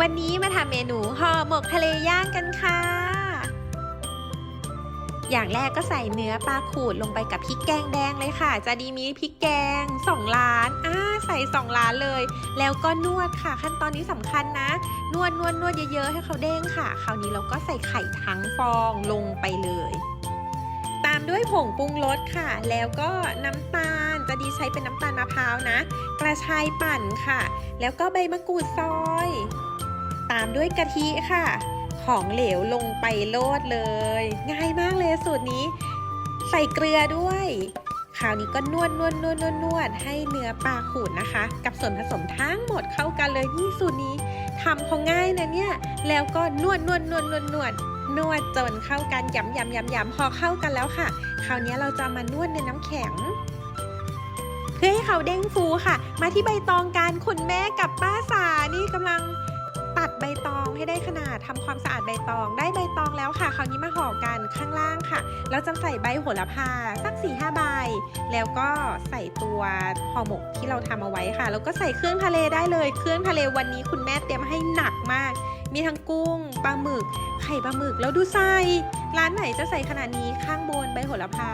วันนี้มาทำเมนูห่อหมกทะเลย่างกันค่ะ อย่างแรกก็ใส่เนื้อปลาขูดลงไปกับพริกแกงแดงเลยค่ะ จะดีมีพริกแกง2ล้านอ่าใส่2ล้านเลย แล้วก็นวดค่ะ ขั้นตอนนี้สำคัญนะ นวดนวดนวดเยอะๆ ให้เขาเด้งค่ะ คราวนี้เราก็ใส่ไข่ทั้งฟองลงไปเลย ตามด้วยผงปรุงรสค่ะ แล้วก็น้ำตาลจะดีใช้เป็นน้ำตาลมะพร้าวนะ กระชายปั่นค่ะ แล้วก็ใบมะกรูดซอย ตามด้วยกะทิค่ะ ของเหลวลงไปโลดเลย ง่ายมากเลยสูตรนี้ ใส่เกลือด้วยคราวนี้ก็นวดนวดนวดนวดนวดให้เนื้อปลาขูดนะคะ กับส่วนผสมทั้งหมดเข้ากันเลยนี่สูตรนี้ทำเขาง่ายนะเนี่ย แล้วก็นวดนวดนวดนวดนวดนวดจนเข้ากันยำยำยำยำพอเข้ากันแล้วค่ะ คราวนี้เราจะมานวดในน้ำแข็ง เพื่อให้เขาเด้งฟูค่ะ มาที่ใบตองกันคุณแม่กับป้าสานี่กำลัง ตัดใบตองให้ได้ขนาดทำความสะอาดใบตอง ได้ใบตองแล้วค่ะ คราวนี้มาห่อกันข้างล่างค่ะ เราจะใส่ใบโหระพาสัก4ี่ห้าใบ แล้วก็ใส่ตัวห่อหมกที่เราทำเอาไว้ค่ะ แล้วก็ใส่เครื่องทะเลได้เลย เครื่องทะเลวันนี้คุณแม่เตรียมให้หนักมาก มีทั้งกุ้ง ปลาหมึก ไข่ปลาหมึก แล้วดูไส้ ร้านไหนจะใส่ขนาดนี้ข้างบนใบโหระพา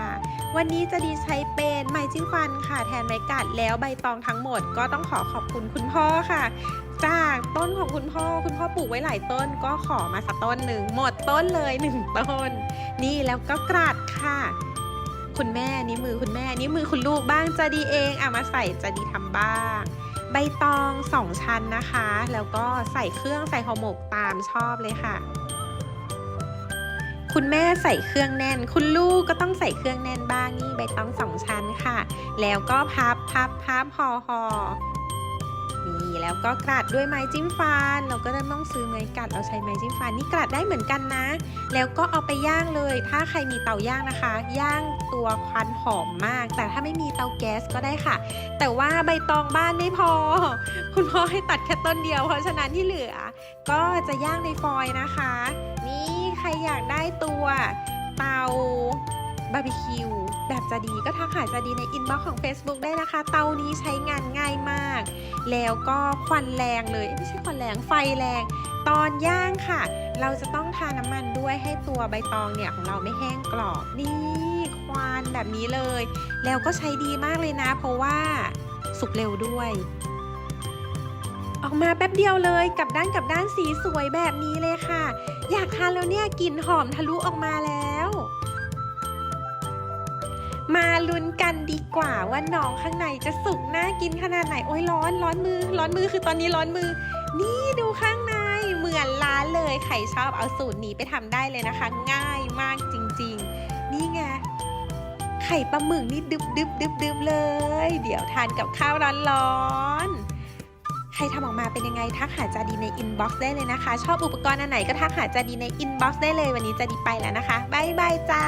วันนี้จะดีใช้เป็นไม้จิ้มฟันค่ะ แทนไม้กัดแล้วใบตองทั้งหมด ก็ต้องขอขอบคุณคุณพ่อค่ะ ต้นของคุณพ่อคุณพ่อปลูกไว้หลายต้น ก็ขอมาสักต้นหนึ่งหมดต้นเลยหนึ่งต้น นี่แล้วก็กรัดค่ะ คุณแม่นี่มือคุณแม่นี่มือคุณลูกบ้างจะดีเองอะมาใส่จะดีทำบ้าง ใบตองสองชั้นนะคะ แล้วก็ใส่เครื่องใส่ห่อหมกตามชอบเลยค่ะคุณแม่ใส่เครื่องแน่น คุณลูกก็ต้องใส่เครื่องแน่นบ้างนี่ใบตองสองชั้นค่ะ แล้วก็พับพับพับห่อห่อ นี่แล้วก็กรัดด้วยไม้จิ้มฟัน เราก็ได้ต้องซื้อไม้กัดเราใช้ไม้จิ้มฟันนี่กรัดได้เหมือนกันนะ แล้วก็เอาไปย่างเลย ถ้าใครมีเตาย่างนะคะ ย่างตัวควันหอมมาก แต่ถ้าไม่มีเตาแก๊สก็ได้ค่ะ แต่ว่าใบตองบ้านไม่พอ คุณพ่อให้ตัดแค่ต้นเดียว เพราะฉะนั้นที่เหลือ ก็จะย่างในฟอยล์นะคะ นี่ใครอยากได้ตัวเตาบาร์บีคิวแบบจะดีก็ทักหาจะดีในอินบ็อกซ์ของ Facebook ได้นะคะ เตานี้ใช้งานง่าย แล้วก็ควันแรงเลยไม่ใช่ควันแรงไฟแรง ตอนย่างค่ะ เราจะต้องทาน้ำมันด้วยให้ตัวใบตองเนี่ยของเราไม่แห้งกรอบนี่ควันแบบนี้เลย แล้วก็ใช้ดีมากเลยนะ เพราะว่าสุกเร็วด้วย ออกมาแป๊บเดียวเลยกับด้านกับด้านสีสวยแบบนี้เลยค่ะ อยากทานแล้วเนี่ยกลิ่นหอมทะลุออกมาแล้ว มาลุ้นกันดีกว่าว่าน้องข้างในจะสุกน่ากินขนาดไหน โอ้ยร้อนร้อนมือ ร้อนมือคือตอนนี้ร้อนมือ นี่ดูข้างในเหมือนร้านเลยใครชอบเอาสูตรนี้ไปทำได้เลยนะคะ ง่ายมากจริง ๆ นี่ไงไข่ปลาหมึกนี่ดึบดึบดึบดึบเลย เดี๋ยวทานกับข้าวร้อนๆใครทำออกมาเป็นยังไงทักหาจาดีในอินบ็อกซ์ได้เลยนะคะ ชอบอุปกรณ์อันไหนก็ทักหาจาดีในอินบ็อกซ์ได้เลยวันนี้จาดีไปแล้วนะคะบายบายจ้า